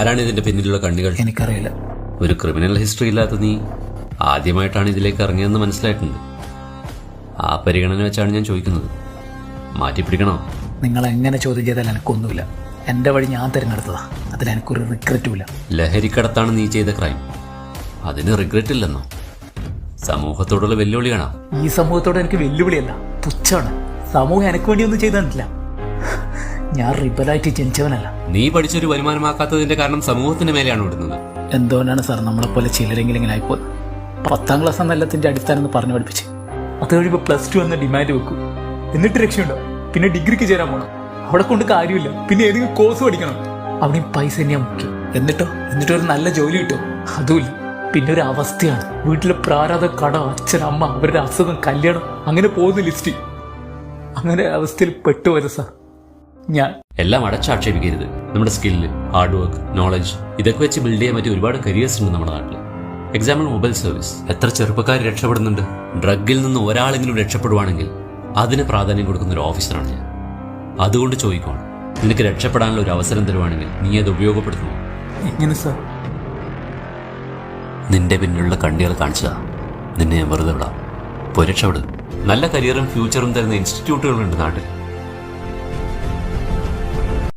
ആരാണ് ഇതിന്റെ പിന്നിലുള്ള കണ്ണികൾ? എനിക്കറിയില്ല. ഒരു ക്രിമിനൽ ഹിസ്റ്ററി ഇല്ലാത്ത നീ ആദ്യമായിട്ടാണ് ഇതിലേക്ക് ഇറങ്ങിയതെന്ന് മനസ്സിലായിട്ടുണ്ട്. ആ പരിഗണന വെച്ചാണ് ഞാൻ ചോദിക്കുന്നത്. മാറ്റിപ്പിടിക്കണോ? നിങ്ങൾ എങ്ങനെ ചോദ്യം ചെയ്താൽ എനിക്കൊന്നുമില്ല. എന്റെ വഴി ഞാൻ തിരഞ്ഞെടുത്തതാ. അതിൽ എനിക്കൊരു റിഗ്രറ്റും ഇല്ല. ലഹരിക്കടത്താണ് നീ ചെയ്ത ക്രൈം അതിന് റിഗ്രറ്റ് ഇല്ലെന്നോ? സമൂഹത്തോടുള്ള വെല്ലുവിളിയാണോ ഈ സമൂഹത്തോട് എനിക്ക് വെല്ലുവിളിയല്ല. പുച്ഛാണ് സമൂഹം എനിക്ക് വേണ്ടി ഒന്നും ചെയ്തു തന്നിട്ടില്ല ഞാൻ റിബലായിട്ട് ജനിച്ചവനല്ല. നീ പഠിച്ചൊരു വരുമാനമാക്കാത്തതിന്റെ കാരണം സമൂഹത്തിന്റെ മേലെയാണ് വിടുന്നത് എന്തുകൊണ്ടാണ് സാർ നമ്മളെപ്പോലെ ചിലരെങ്കിലും ഇങ്ങനെ ആയിപ്പോ പത്താം ക്ലാസ് എന്ന എല്ലാത്തിന്റെ അടിസ്ഥാനം എന്ന് പറഞ്ഞു പഠിപ്പിച്ച്. അത് കഴിയുമ്പോൾ പ്ലസ് ടു എന്ന ഡിമാൻഡ് വെക്കും. എന്നിട്ട് രക്ഷയുണ്ടോ? പിന്നെ ഡിഗ്രിക്ക് ചേരാൻ പോകണം അവിടെ കൊണ്ട് കാര്യമില്ല. പിന്നെ ഏതെങ്കിലും കോഴ്സ് പഠിക്കണം. അവിടെയും പൈസ തന്നെയാ മുഖ്യം. എന്നിട്ടോ? എന്നിട്ട് ഒരു നല്ല ജോലി കിട്ടും? അതുമില്ല. പിന്നെ ഒരു അവസ്ഥയാണ്. വീട്ടിലെ പ്രാരാധ കട അച്ഛൻ അമ്മ അവരുടെ അസുഖം കല്യാണം അങ്ങനെ പോകുന്ന ലിസ്റ്റ് അങ്ങനെ അവസ്ഥയിൽ പെട്ടുപോയത് സാർ. ഞാൻ. എല്ലാം അടച്ചാക്ഷേപിക്കരുത്. നമ്മുടെ സ്കില്ല് ഹാർഡ് വർക്ക് നോളജ് ഇതൊക്കെ വെച്ച് ബിൽഡ് ചെയ്യാൻ പറ്റിയ ഒരുപാട് കരിയേഴ്സ് ഉണ്ട് നമ്മുടെ നാട്ടിൽ എക്സാമ്പിൾ മൊബൈൽ സർവീസ് എത്ര ചെറുപ്പക്കാർ രക്ഷപ്പെടുന്നുണ്ട്? ഡ്രഗിൽ നിന്ന് ഒരാളെങ്കിലും രക്ഷപ്പെടുവാണെങ്കിൽ അതിന് പ്രാധാന്യം കൊടുക്കുന്ന ഒരു ഓഫീസറാണ് ഞാൻ. അതുകൊണ്ട് ചോദിക്കുവാണ് നിനക്ക് രക്ഷപ്പെടാനുള്ള ഒരു അവസരം തരുവാണെങ്കിൽ നീ അത് ഉപയോഗപ്പെടുത്തുമോ? എങ്ങനെ സാർ? നിന്റെ പിന്നിലുള്ള കണ്ടികൾ കാണിച്ചതാ. നിന്നെ ഞാൻ വെറുതെ വിടാം. പോയി രക്ഷപ്പെടും. നല്ല കരിയറും ഫ്യൂച്ചറും തരുന്ന ഇൻസ്റ്റിറ്റ്യൂട്ടുകളുണ്ട് നാട്ടിൽ